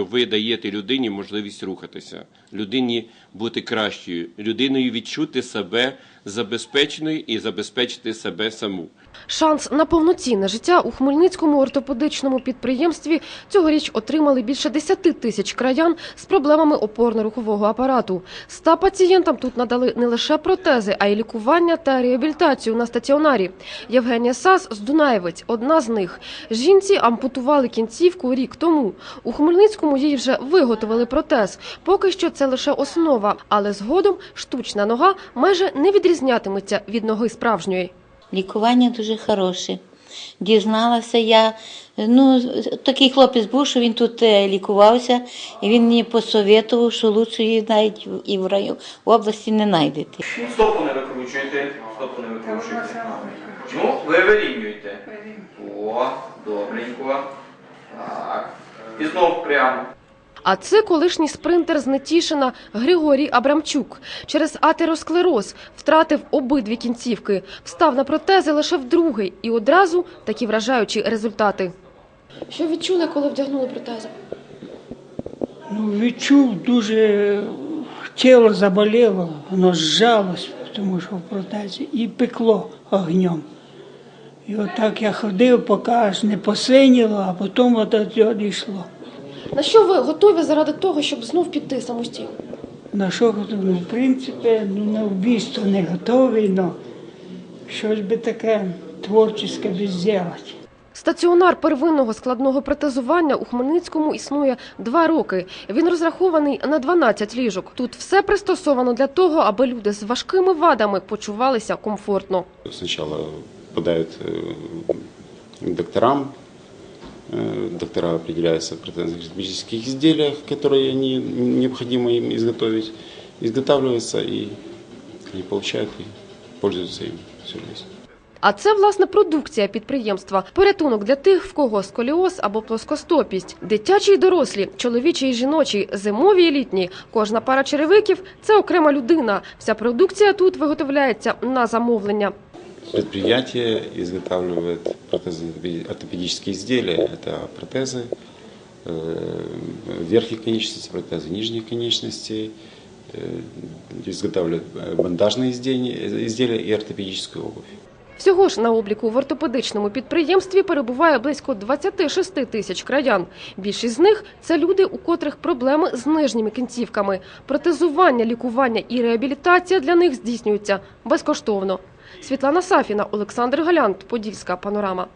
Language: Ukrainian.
Ви даєте людині можливість рухатися, людині бути кращою, людиною відчути себе забезпеченою і забезпечити себе саму. Шанс на повноцінне життя у Хмельницькому ортопедичному підприємстві цьогоріч отримали більше 10 тисяч краян з проблемами опорно-рухового апарату. Ста пацієнтам тут надали не лише протези, а й лікування та реабілітацію на стаціонарі. Євгенія Сас з Дунаєвець – одна з них. Жінці ампутували кінцівку рік тому. У Хмельницькому їй вже виготовили протез. Поки що це лише основа, але згодом штучна нога майже не відрізнятиметься від ноги справжньої. Лікування дуже хороше. Дізналася я, ну, такий хлопець був, що він тут е, лікувався, і він мені посоветував, що лучше її навіть і в районі в області не знайдете. Стопу не викручуєте, стопу не викручуєте. Ну, ви вирівнюєте. О, добренько. Так. І знов прямо. А це колишній спринтер з Нетішина Григорій Абрамчук. Через атеросклероз втратив обидві кінцівки, встав на протези лише вдруге і одразу такі вражаючі результати. Що відчули, коли вдягнули протези? Ну, відчув дуже тіло заболіло, воно зжалось, тому що в протезі, і пекло огнем. І отак я ходив, поки аж не посиніло, а потім от одійшло. На що ви готові заради того, щоб знов піти самостійно? На що готов? Ну, в принципі, ну, на вбійство не готовий, але щось би таке творче би зробити. Стаціонар первинного складного протезування у Хмельницькому існує два роки. Він розрахований на 12 ліжок. Тут все пристосовано для того, аби люди з важкими вадами почувалися комфортно. Сначала попадают э, к докторам, Э, доктора определяются в протезно-ортопедических изделиях, которые они, необходимо им изготовить, изготавливаются и они получают и пользуются им всю жизнь. А це власне продукція підприємства. Порятунок для тих, в кого сколіоз або плоскостопість. Дитячі й дорослі, чоловічі й жіночі, зимові й літні. Кожна пара черевиків це окрема людина. Вся продукція тут виготовляється на замовлення. Предприятие изготавливает протезно-ортопедические изделия. Это протезы э, верхних конечностей, протезы нижних конечностей, э, изготавливают э, бандажные изделия, изделия и ортопедическую обувь. Всього ж на обліку в ортопедичному підприємстві перебуває близько 26 тисяч краян. Більшість з них це люди, у котрих проблеми з нижніми кінцівками. Протезування, лікування і реабілітація для них здійснюються безкоштовно. Світлана Сафіна, Олександр Галянт, Подільська панорама.